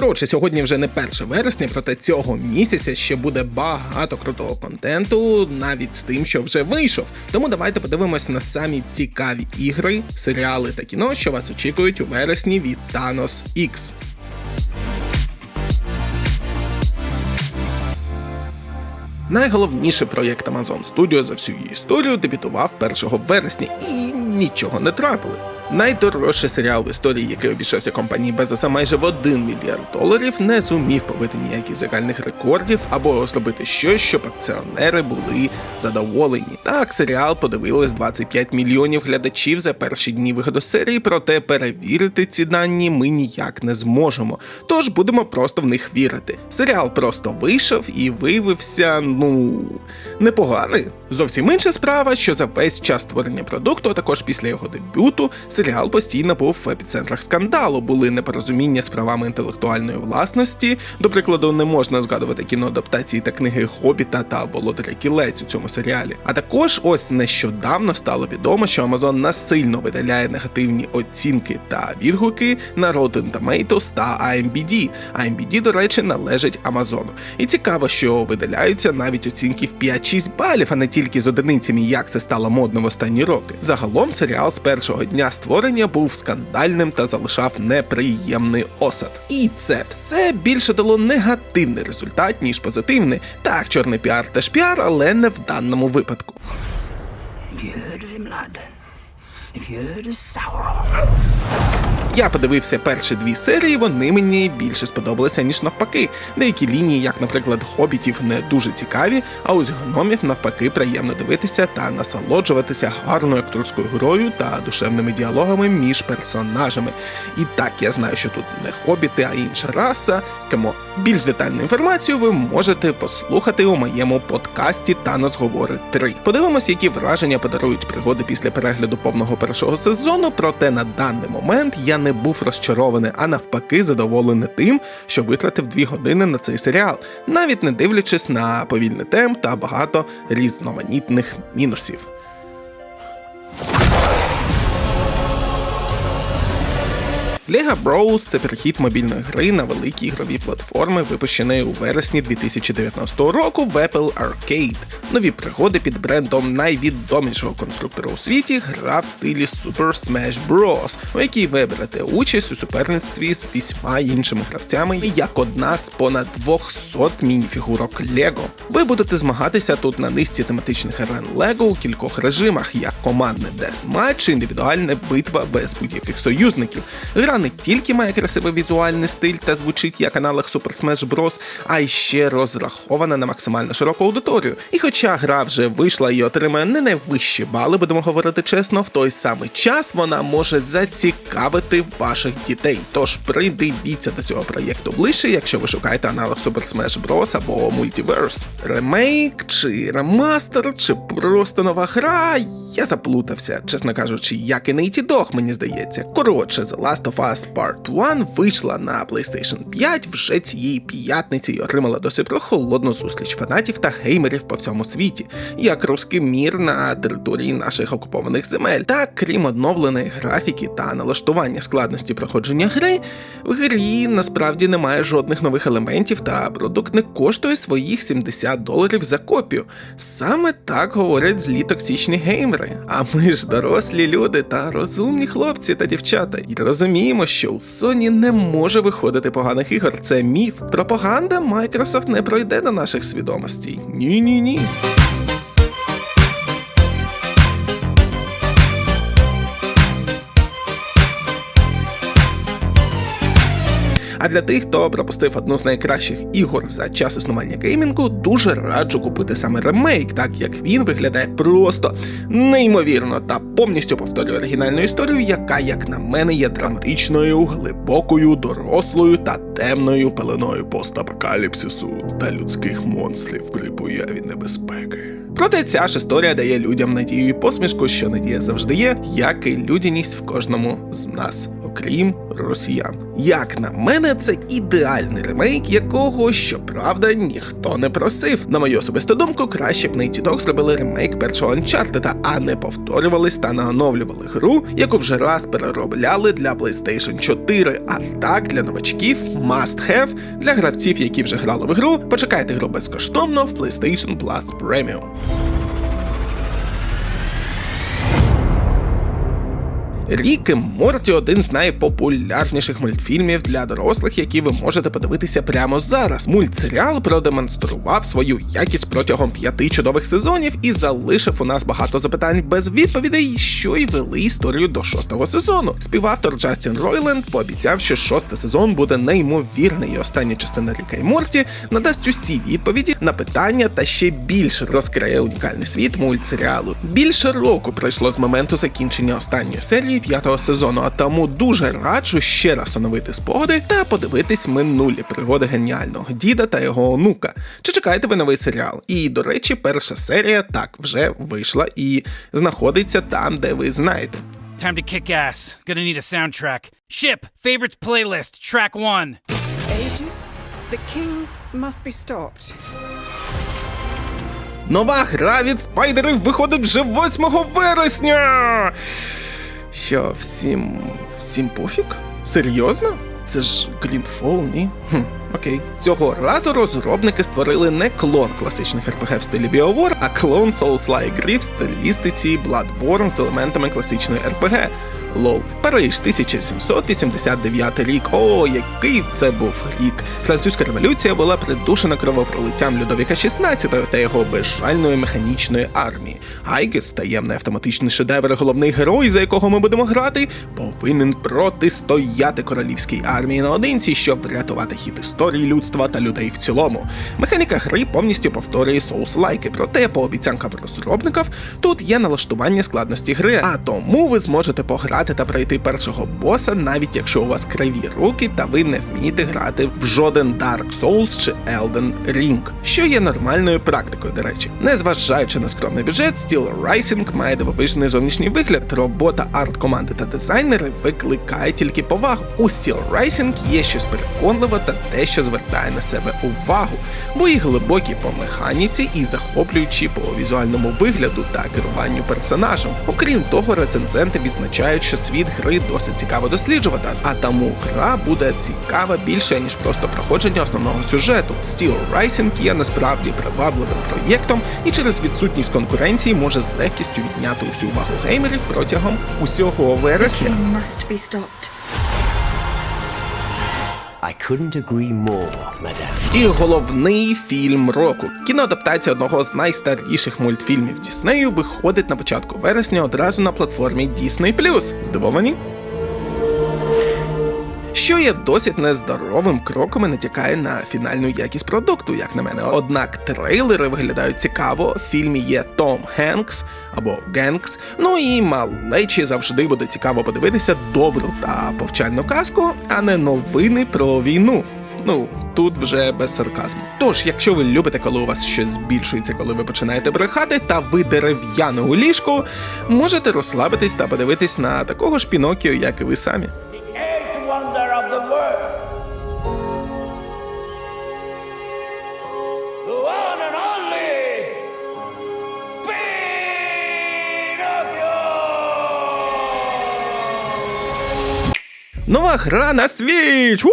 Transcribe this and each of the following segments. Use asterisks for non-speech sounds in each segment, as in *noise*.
Коротше, сьогодні вже не 1 вересня, проте цього місяця ще буде багато крутого контенту, навіть з тим, що вже вийшов. Тому давайте подивимось на самі цікаві ігри, серіали та кіно, що вас очікують у вересні від Thanos X. Найголовніший проєкт Amazon Studio за всю її історію дебютував 1 вересня і нічого не трапилось. Найдорожчий серіал в історії, який обійшовся компанії Безоса майже в 1 мільярд доларів, не зумів побити ніяких загальних рекордів або зробити щось, щоб акціонери були задоволені. Так, серіал подивились 25 мільйонів глядачів за перші дні виходу серії, проте перевірити ці дані ми ніяк не зможемо. Тож будемо просто в них вірити. Серіал просто вийшов і виявився, ну непоганий. Зовсім інша справа, що за весь час створення продукту, а також після його дебюту, серіал постійно був в епіцентрах скандалу. Були непорозуміння з правами інтелектуальної власності. До прикладу, не можна згадувати кіноадаптації та книги Хобіта та Володаря Кілець у цьому серіалі. А також ось нещодавно стало відомо, що Amazon насильно видаляє негативні оцінки та відгуки на Rotten Tomatoes та IMBD. IMBD, до речі, належить Амазону. І цікаво, що видаляються навіть оцінки в 5-6 балів, а не тільки з одиницями, як це стало модно в останні роки. Загалом серіал з першого дня створення був скандальним та залишав неприємний осад. І це все більше дало негативний результат, ніж позитивний. Так, чорний піар теж піар, але не в даному випадку. If you Я подивився перші дві серії, вони мені більше сподобалися, ніж навпаки. Деякі лінії, як, наприклад, хобітів, не дуже цікаві, а ось гномів навпаки приємно дивитися та насолоджуватися гарною акторською грою та душевними діалогами між персонажами. І так я знаю, що тут не хобіти, а інша раса. Тому більш детальну інформацію ви можете послухати у моєму подкасті Танос говорить 3. Подивимось, які враження подарують пригоди після перегляду повного першого сезону. Проте на даний момент я не був розчарований, а навпаки, задоволений тим, що витратив дві години на цей серіал, навіть не дивлячись на повільний темп та багато різноманітних мінусів. Lega Bros – це перехід мобільної гри на великі ігрові платформи, випущеної у вересні 2019 року в Apple Arcade. Нові пригоди під брендом найвідомішого конструктора у світі гра в стилі Super Smash Bros, у якій ви берете участь у суперництві з вісьма іншими гравцями, як одна з понад 200 мініфігурок Lego. Ви будете змагатися тут на низці тематичних арен Lego у кількох режимах, як командне дезматч, індивідуальна битва без будь-яких союзників. Гра не тільки має красивий візуальний стиль та звучить як аналог Super Smash Bros, а й ще розрахована на максимально широку аудиторію. І хоча гра вже вийшла і отримає не найвищі бали, будемо говорити чесно, в той самий час вона може зацікавити ваших дітей. Тож придивіться до цього проєкту ближче, якщо ви шукаєте аналог Super Smash Bros або Multiverse. Ремейк чи ремастер, чи просто нова гра. Я заплутався, чесно кажучи, як і Naughty Dog, мені здається. Коротше, The Last of Us Part 1 вийшла на PlayStation 5 вже цієї п'ятниці і отримала досить прохолодну зустріч фанатів та геймерів по всьому світі, як русський мір на території наших окупованих земель. Так, крім оновленої графіки та налаштування складності проходження гри, в грі насправді немає жодних нових елементів, та продукт не коштує своїх 70 доларів за копію. Саме так говорять злі токсичні геймери. А ми ж дорослі люди та розумні хлопці та дівчата. І розуміємо, що у Sony не може виходити поганих ігор. Це міф. Пропаганда Microsoft не пройде до наших свідомостей. Ні, ні, ні. А для тих, хто пропустив одну з найкращих ігор за час існування геймінгу, дуже раджу купити саме ремейк, так як він виглядає просто неймовірно та повністю повторює оригінальну історію, яка, як на мене, є драматичною, глибокою, дорослою та темною пеленою постапокаліпсису та людських монстрів при появі небезпеки. Проте ця ж історія дає людям надію і посмішку, що надія завжди є, як і людяність в кожному з нас. Крім росіян. Як на мене, це ідеальний ремейк, якого, щоправда, ніхто не просив. На мою особисту думку, краще б Naughty Dog зробили ремейк першого Uncharted, а не повторювались та не гру, яку вже раз переробляли для PlayStation 4. А так для новачків must have, для гравців, які вже грали в гру, почекайте гру безкоштовно в PlayStation Plus Premium. Рік і Морті один з найпопулярніших мультфільмів для дорослих, які ви можете подивитися прямо зараз. Мультсеріал продемонстрував свою якість протягом п'яти чудових сезонів і залишив у нас багато запитань без відповідей, що й вели історію до шостого сезону. Співавтор Джастін Ройленд пообіцяв, що шостий сезон буде неймовірний, і остання частина Ріка і Морті надасть усі відповіді на питання та ще більше розкриє унікальний світ мультсеріалу. Більше року пройшло з моменту закінчення останньої серії п'ятого сезону, а тому дуже раджу ще раз оновити спогади та подивитись минулі пригоди геніального діда та його онука. Чи чекаєте ви новий серіал? І до речі, перша серія так вже вийшла і знаходиться там, де ви знаєте. Time to kick ass. Gonna need a soundtrack. Ship, favorites playlist, track one. Aegis, the king must be stopped. Нова гра від спайдерів виходить вже 8 вересня. Що, всім. всім пофіг? Серйозно? Це ж грінфол, ні? Хм, окей. Цього разу розробники створили не клон класичних RPG в стилі BioWare, а клон Souls-like гри в стилістиці Bloodborne з елементами класичної RPG. Лол. Париж, 1789 рік. О, який це був рік. Французька революція була придушена кровопролиттям Людовіка XVI та його безжальної механічної армії. Айгес, таємний автоматичний шедевр, головний герой, за якого ми будемо грати, повинен протистояти королівській армії наодинці, щоб врятувати хід історії людства та людей в цілому. Механіка гри повністю повторює соус-лайки, проте по обіцянкам розробників тут є налаштування складності гри, а тому ви зможете пограти та пройти першого боса, навіть якщо у вас криві руки та ви не вмієте грати в жоден Dark Souls чи Elden Ring, що є нормальною практикою, до речі. Незважаючи на скромний бюджет, Steel Rising має дивовижний зовнішній вигляд. Робота арт-команди та дизайнери викликає тільки повагу. У Steel Rising є щось переконливе та те, що звертає на себе увагу, бої глибокі по механіці і захоплюючі по візуальному вигляду та керуванню персонажем. Окрім того, рецензенти відзначають, що світ гри досить цікаво досліджувати, а тому гра буде цікава більше ніж просто проходження основного сюжету. Steel Rising є насправді привабливим проєктом і через відсутність конкуренції може з легкістю відняти усю увагу геймерів протягом усього вересня. I couldn't agree more, madame. І головний фільм року. Кіноадаптація одного з найстаріших мультфільмів Діснею виходить на початку вересня одразу на платформі Disney+. Здивовані? Що є досить нездоровим кроком і натякає на фінальну якість продукту, як на мене. Однак трейлери виглядають цікаво. В фільмі є Том Генкс або Генкс. Ну і малечі завжди буде цікаво подивитися добру та повчальну казку, а не новини про війну. Ну, тут вже без сарказму. Тож, якщо ви любите, коли у вас щось збільшується, коли ви починаєте брехати, та ви дерев'яне у ліжку, можете розслабитись та подивитись на такого ж Пінокіо, як і ви самі. Wonder of the world. The one and only Pinocchio! Нова гра на Switch!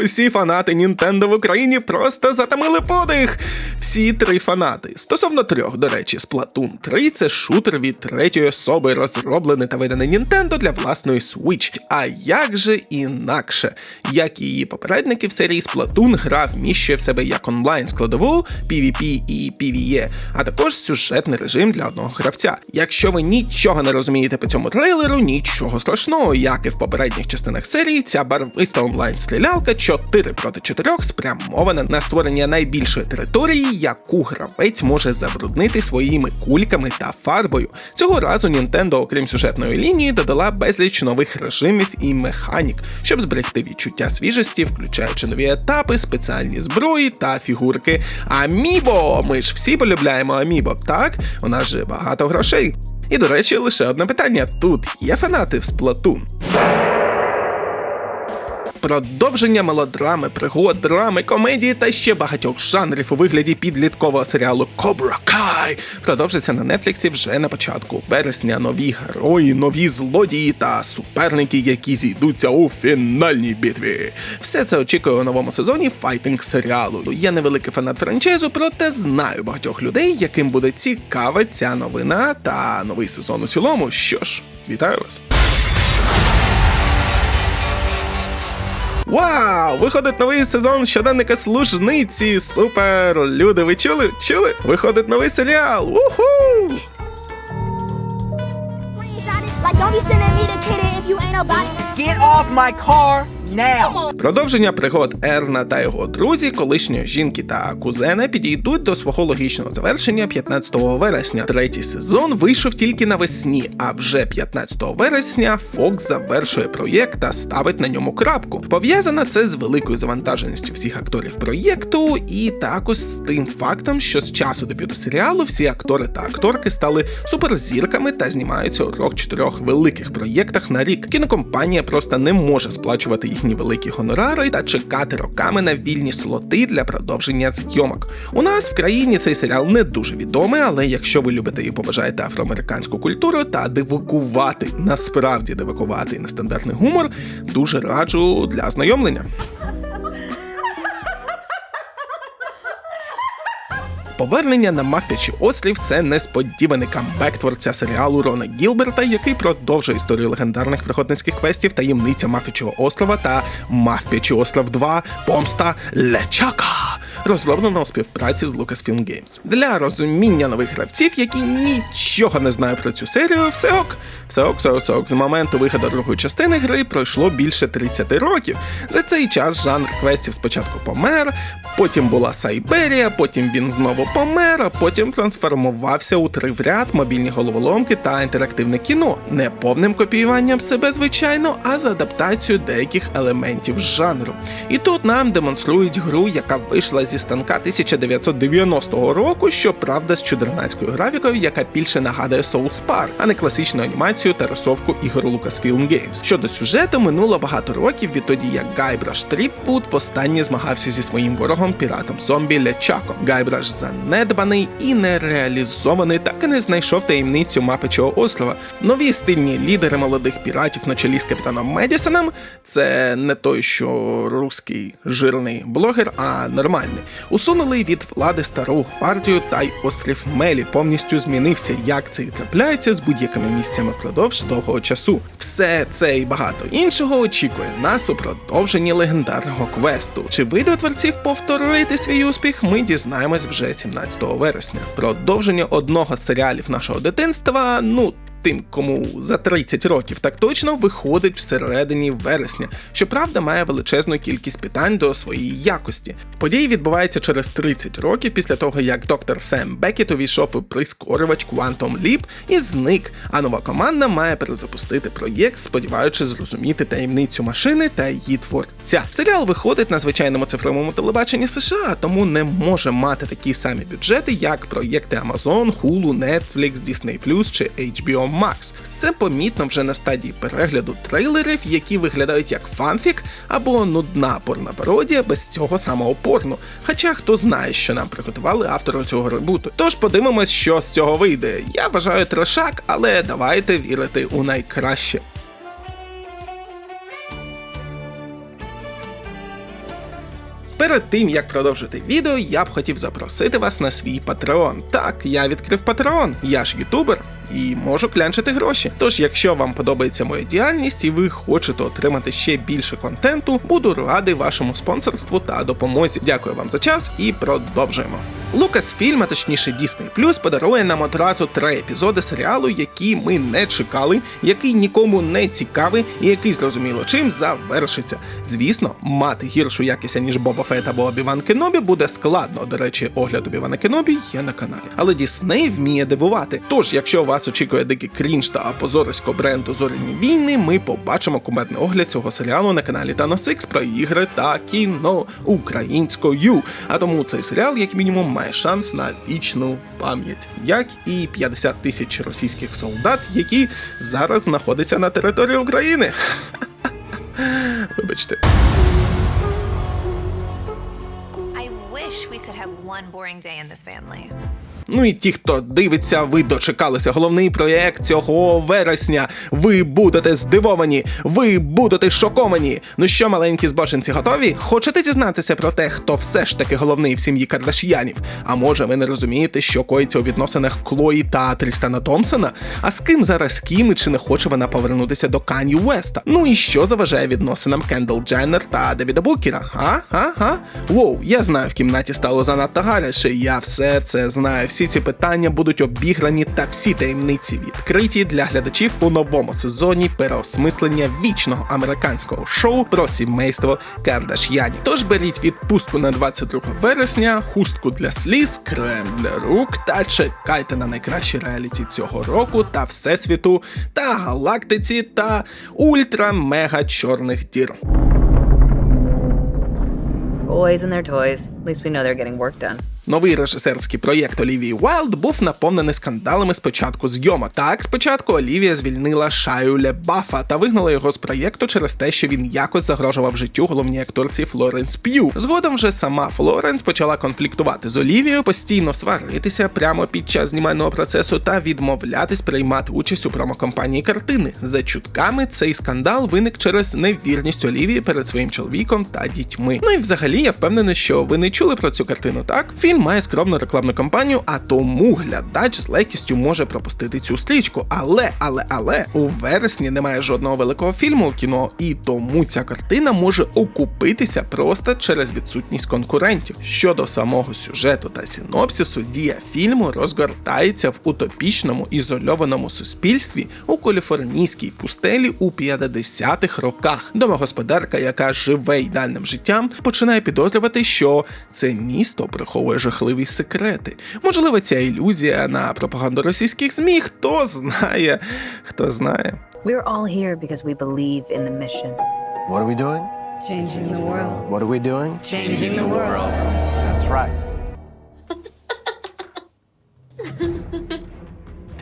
У-ху-ху-ху! Фанати Nintendo в Україні просто затамили подих. Всі три фанати. Стосовно трьох, до речі, Splatoon 3 це шутер від третьої особи, розроблений та виданий Nintendo для власної Switch. А як же інакше? Як і її попередники в серії Splatoon, гра вміщує в себе як онлайн складову, PvP і PvE, а також сюжетний режим для одного гравця. Якщо ви нічого не розумієте по цьому трейлеру, нічого страшного, як і в попередніх частинах серії, ця барвиста онлайн-стрілялка 4 проти 4 спрямована на створення найбільшої території, яку гравець може забруднити своїми кульками та фарбою. Цього разу Nintendo, окрім сюжетної лінії, додала безліч нових режимів і механік, щоб зберегти відчуття свіжості, включаючи нові етапи, спеціальні зброї та фігурки. Амібо! Ми ж всі полюбляємо Амібо, так? У нас же багато грошей. І до речі, лише одне питання: тут є фанати в Splatoon? Продовження мелодрами, пригод, драми, комедії та ще багатьох жанрів у вигляді підліткового серіалу Cobra Kai продовжиться на Нетфліксі вже на початку вересня. Нові герої, нові злодії та суперники, які зійдуться у фінальній битві. Все це очікує у новому сезоні файтинг серіалу. Я невеликий фанат франчайзу, проте знаю багатьох людей, яким буде цікава ця новина та новий сезон у цілому. Що ж, вітаю вас! Вау! Виходить новий сезон щоденника служниці. Супер! Люди, ви чули? Чули? Виходить новий серіал. Уху! Get off my car now. Продовження пригод Ерна та його друзі, колишньої жінки та кузена підійдуть до свого логічного завершення 15 вересня. Третій сезон вийшов тільки навесні, а вже 15 вересня Фокс завершує проєкт та ставить на ньому крапку. Пов'язано це з великою завантаженістю всіх акторів проєкту, і також з тим фактом, що з часу дебюту серіалу всі актори та акторки стали суперзірками та знімаються у трьох-чотирьох великих проєктах на рік. Кінокомпанія просто не може сплачувати їхні великі гонорари та чекати роками на вільні слоти для продовження зйомок. У нас в країні цей серіал не дуже відомий, але якщо ви любите і поважаєте афроамериканську культуру та дивакувати, насправді дивакувати нестандартний гумор, дуже раджу для ознайомлення. Повернення на Мавпячий острів це несподіваний камбек творця серіалу Рона Гілберта, який продовжує історію легендарних приходницьких квестів таємниця Мавпячого острова та Мавпячий остров 2 Помста Лечака. Розроблено у співпраці з Lucasfilm Games. Для розуміння нових гравців, які нічого не знають про цю серію, все ок. Все ок, все ок, все ок. З моменту виходу другої частини гри пройшло більше 30 років. За цей час жанр квестів спочатку помер, потім була Сайберія, потім він знову помер, а потім трансформувався у три в ряд мобільні головоломки та інтерактивне кіно. Не повним копіюванням себе, звичайно, а з адаптацією деяких елементів жанру. І тут нам демонструють гру, яка вийшла зі станка 1990 року, щоправда, з чудернацькою графікою, яка більше нагадує Souls Park, а не класичну анімацію та рисовку ігор Lucasfilm Games. Щодо сюжету, минуло багато років відтоді, як Гайбраш Тріпфуд востаннє змагався зі своїм ворогом піратом зомбі Лячаком. Гайбраш занедбаний і нереалізований, так і не знайшов таємницю мапичого острова. Нові стильні лідери молодих піратів на чолі з капітаном Медісоном це не той, що русський жирний блогер, а нормальний. Усунули від влади стару гвардію та й острів Мелі повністю змінився, як це і трапляється з будь-якими місцями впродовж довгого часу. Все це і багато іншого очікує нас у продовженні легендарного квесту. Чи вийде творців повторити свій успіх? Ми дізнаємось вже 17 вересня. Продовження одного з серіалів нашого дитинства, ну. Тим, кому за 30 років так точно виходить всередині вересня, щоправда, має величезну кількість питань до своєї якості. Події відбуваються через 30 років після того, як доктор Сем Бекет увійшов у прискорювач Quantum Leap і зник. А нова команда має перезапустити проєкт, сподіваючись зрозуміти таємницю машини та її творця. Серіал виходить на звичайному цифровому телебаченні США, тому не може мати такі самі бюджети, як проєкти Amazon, Hulu, Netflix, Disney чи HBO Max. Це помітно вже на стадії перегляду трейлерів, які виглядають як фанфік або нудна порна пародія без цього самого порну. Хоча хто знає, що нам приготували автори цього ребуту. Тож подивимось, що з цього вийде. Я вважаю трешак, але давайте вірити у найкраще. Перед тим як продовжити відео, я б хотів запросити вас на свій Patreon. Так, я відкрив Patreon, я ж ютубер і можу клянчити гроші. Тож, якщо вам подобається моя діяльність і ви хочете отримати ще більше контенту, буду радий вашому спонсорству та допомозі. Дякую вам за час і продовжуємо. Lucasfilm, а точніше Disney Plus, подарує нам одразу три епізоди серіалу, які ми не чекали, який нікому не цікавий і який зрозуміло чим завершиться. Звісно, мати гіршу якість ніж Боба Фет або Обіван Кенобі буде складно. До речі, огляд Обівана Кенобі є на каналі. Але Disney вміє дивувати. Тож, якщо вас вас очікує дикий крінж та позорисько бренду Зоряні війни, ми побачимо кумедний огляд цього серіалу на каналі X про ігри та кіно українською. А тому цей серіал, як мінімум, має шанс на вічну пам'ять, як і 50 тисяч російських солдат, які зараз знаходяться на території України. *laughs* Вибачте. I wish we could have one boring day in this family. Ну і ті, хто дивиться, ви дочекалися головний проєкт цього вересня. Ви будете здивовані, ви будете шоковані. Ну що, маленькі збочинці, готові? Хочете дізнатися про те, хто все ж таки головний в сім'ї Кардашіянів? А може, ви не розумієте, що коїться у відносинах Клої та Трістана Томпсона? А з ким зараз кім і чи не хоче вона повернутися до Кані Уеста? Ну і що заважає відносинам Кендал Дженнер та Девіда Букера? А? А? А? Воу, я знаю, в кімнаті стало занадто гаряче. Я все це знаю. Ці питання будуть обіграні та всі таємниці відкриті для глядачів у новому сезоні переосмислення вічного американського шоу про сімейство Кардаш'янів. Тож беріть відпустку на 22 вересня, хустку для сліз, крем для рук та чекайте на найкращі реаліті цього року та всесвіту та галактиці та ультра-мега чорних дір. Boys and their toys. At least we know they're getting work done. Новий режисерський проєкт Олівії Уайлд був наповнений скандалами спочатку зйомок. Так, спочатку Олівія звільнила Шаю Лебафа та вигнала його з проєкту через те, що він якось загрожував життю головній акторці Флоренс П'ю. Згодом вже сама Флоренс почала конфліктувати з Олівією, постійно сваритися прямо під час знімального процесу та відмовлятись приймати участь у промокомпанії картини. За чутками цей скандал виник через невірність Олівії перед своїм чоловіком та дітьми. Ну і взагалі я впевнений, що ви не чули про цю картину, так? Фільм має скромну рекламну кампанію, а тому глядач з легкістю може пропустити цю стрічку. Але, але, але у вересні немає жодного великого фільму в кіно, і тому ця картина може окупитися просто через відсутність конкурентів. Щодо самого сюжету та синопсису, дія фільму розгортається в утопічному ізольованому суспільстві у каліфорнійській пустелі у 50-х роках. Домогосподарка, яка живе ідеальним життям, починає підозрювати, що це місто приховує жахливі секрети. Можливо, ця ілюзія на пропаганду російських змі. Хто знає, хто знає. We're all here because we believe in the mission. What are we doing? Changing the world. What are we doing? Changing the world. That's right.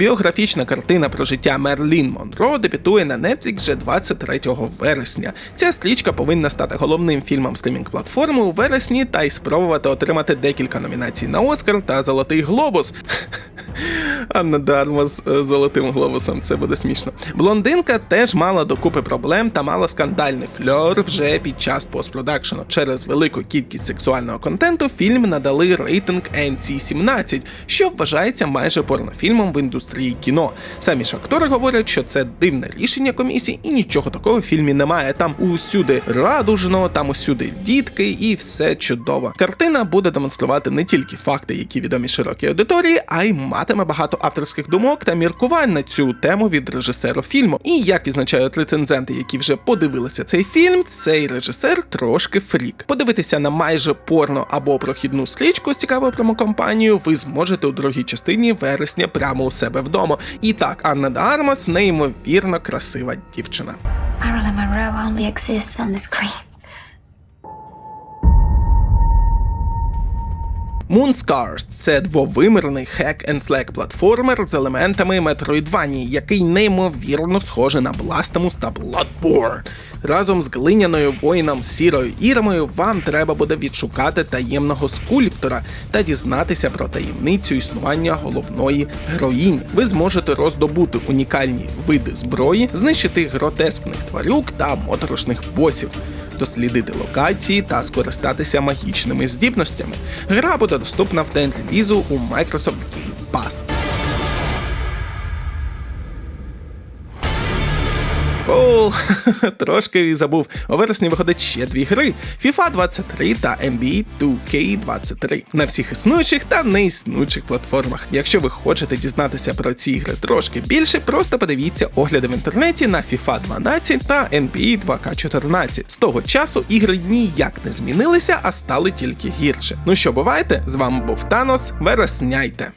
Біографічна картина про життя Мерлін Монро дебютує на Netflix вже 23 вересня. Ця стрічка повинна стати головним фільмом стрімінг-платформи у вересні та й спробувати отримати декілька номінацій на Оскар та Золотий Глобус. *laughs* Анна Дарма з е, золотим глобусом, це буде смішно. Блондинка теж мала докупи проблем та мала скандальний фльор вже під час постпродакшену. Через велику кількість сексуального контенту фільм надали рейтинг NC-17, що вважається майже порнофільмом в індустрії кіно. Самі ж актори говорять, що це дивне рішення комісії, і нічого такого в фільмі немає. Там усюди радужно, там усюди дітки, і все чудово. Картина буде демонструвати не тільки факти, які відомі широкій аудиторії, а й матиме багато авторських думок та міркувань на цю тему від режисера фільму. І як відзначають рецензенти, які вже подивилися цей фільм, цей режисер трошки фрік. Подивитися на майже порно або прохідну стрічку з цікавою промокомпанією ви зможете у другій частині вересня прямо у себе вдома. І так, Анна Дармас неймовірно красива дівчина. Marilyn Monroe only exists on the screen. Moonscars – це двовимірний hack and slack платформер з елементами Metroidvania, який неймовірно схожий на Blasphemous та Bloodborne. Разом з глиняною воїном сірою ірмою вам треба буде відшукати таємного скульптора та дізнатися про таємницю існування головної героїні. Ви зможете роздобути унікальні види зброї, знищити гротескних тварюк та моторошних босів дослідити локації та скористатися магічними здібностями. Гра буде доступна в день релізу у Microsoft Game Pass. Оу, *laughs* трошки і забув. У вересні виходить ще дві гри: FIFA 23 та NBA 2K23 на всіх існуючих та неіснуючих платформах. Якщо ви хочете дізнатися про ці ігри трошки більше, просто подивіться огляди в інтернеті на FIFA 12 та NBA 2K14. З того часу ігри ніяк не змінилися, а стали тільки гірше. Ну що, бувайте? З вами був Танос. Вересняйте!